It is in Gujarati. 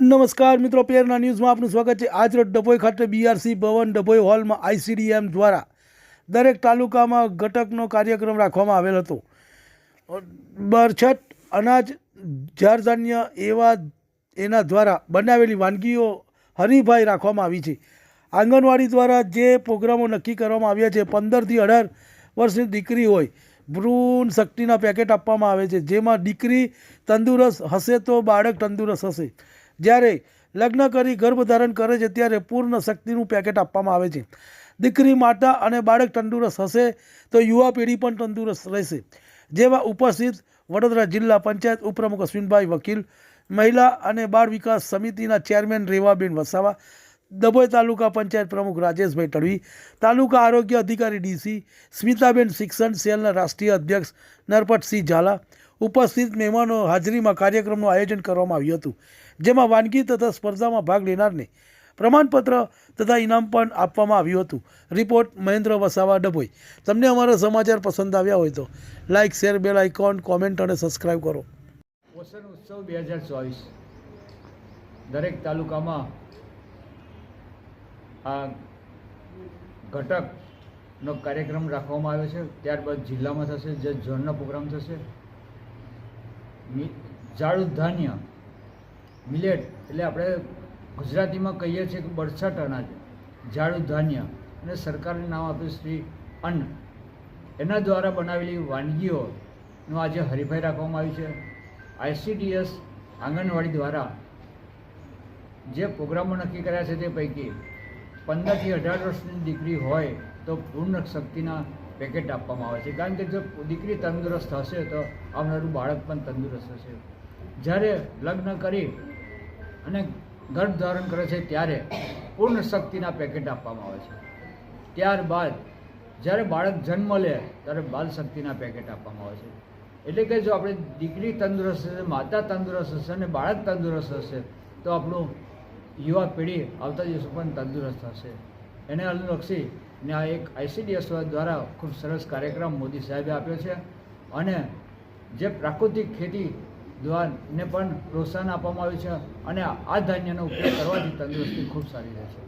નમસ્કાર મિત્રો પેરના ન્યૂઝમાં આપનું સ્વાગત છે. આજરોજ ડભોઈ ખાતે બીઆરસી ભવન, ડભોઈ હોલમાં આઈસીડીએમ દ્વારા દરેક તાલુકામાં ઘટકનો કાર્યક્રમ રાખવામાં આવેલ હતો. બરછટ, અનાજ જારધાન્ય એવા એના દ્વારા બનાવેલી વાનગીઓ હરીફાઈ રાખવામાં આવી છે. આંગણવાડી દ્વારા જે પ્રોગ્રામો નક્કી કરવામાં આવ્યા છે, પંદરથી અઢાર વર્ષની દીકરી હોય, ભ્રૂણ શક્તિના પેકેટ આપવામાં આવે છે, જેમાં દીકરી તંદુરસ્ત હશે તો બાળક તંદુરસ્ત હશે. જ્યારે લગ્ન કરી ગર્ભધારણ કરે છે ત્યારે પૂર્ણ શક્તિનું પેકેટ આપવામાં આવે છે. દીકરી, માતા અને બાળક તંદુરસ્ત હશે તો યુવા પેઢી પણ તંદુરસ્ત રહેશે. જેમાં ઉપસ્થિત વડોદરા જિલ્લા પંચાયત ઉપપ્રમુખ અશ્વિનભાઈ વકીલ, મહિલા અને બાળ વિકાસ સમિતિના ચેરમેન રેવાબેન વસાવા ડભોઈ તાલુકા પંચાયત પ્રમુખ રાજેશભાઈ તડવી તાલુકા આરોગ્ય અધિકારી ડીસી સ્મિતાબેન શિક્ષણ સેલના રાષ્ટ્રીય અધ્યક્ષ નરપતસિંહ ઝાલા, ઉપસ્થિત મહેમાનો હાજરીમાં કાર્યક્રમનું આયોજન કરવામાં આવ્યું હતું, જેમાં વાનગી તથા સ્પર્ધામાં ભાગ લેનારને પ્રમાણપત્ર તથા ઇનામ પણ આપવામાં આવ્યું હતું. રિપોર્ટ મહેન્દ્ર વસાવા, ડભોઈ. તમને અમારા સમાચાર પસંદ આવ્યા હોય તો like share, bell icon, comment અને સબસ્ક્રાઇબ કરો. પોષણ ઉત્સવ બે હજાર ચોવીસ. દરેક તાલુકામાં આ ઘટકનો કાર્યક્રમ રાખવામાં આવ્યો છે. ત્યારબાદ જિલ્લામાં થશે, જે ઝોનનો પ્રોગ્રામ થશે. જાડું ધાન્ય, મિલેટ, એટલે આપણે ગુજરાતીમાં કહીએ છીએ કે બરછટ અનાજ જાડું ધાન્ય. અને સરકારને નામ આપ્યું શ્રી અન્ન. એના દ્વારા બનાવેલી વાનગીઓનો આજે હરીફાઈ રાખવામાં આવી છે. આઈસીડીએસ આંગણવાડી દ્વારા જે પ્રોગ્રામો નક્કી કર્યા છે તે પૈકી પંદરથી અઢાર વર્ષની દીકરી હોય તો પૂર્ણ શક્તિના પેકેટ આપવામાં આવે છે. કારણ કે જો દીકરી તંદુરસ્ત હશે તો આવનારું બાળક પણ તંદુરસ્ત હશે. જ્યારે લગ્ન કરી અને ગર્ભ ધારણ કરે છે ત્યારે પૂર્ણ શક્તિના પેકેટ આપવામાં આવે છે. ત્યારબાદ જ્યારે બાળક જન્મ લે ત્યારે બાલ શક્તિના પેકેટ આપવામાં આવે છે. એટલે કે જો આપણે દીકરી તંદુરસ્ત હશે, માતા તંદુરસ્ત હશે અને બાળક તંદુરસ્ત હશે તો આપણું યુવા પેઢી આવતા દિવસો પણ તંદુરસ્ત થશે એને અનુલક્ષી ને આ એક આઈસીડીએસ દ્વારા ખૂબ સરસ કાર્યક્રમ મોદી સાહેબે આપ્યો છે અને જે પ્રાકૃતિક ખેતી દ્વારાને પણ પ્રોત્સાહન આપવામાં આવ્યું છે અને આ ધાન્યનો ઉપયોગ કરવાથી તંદુરસ્તી ખૂબ સારી રહેશે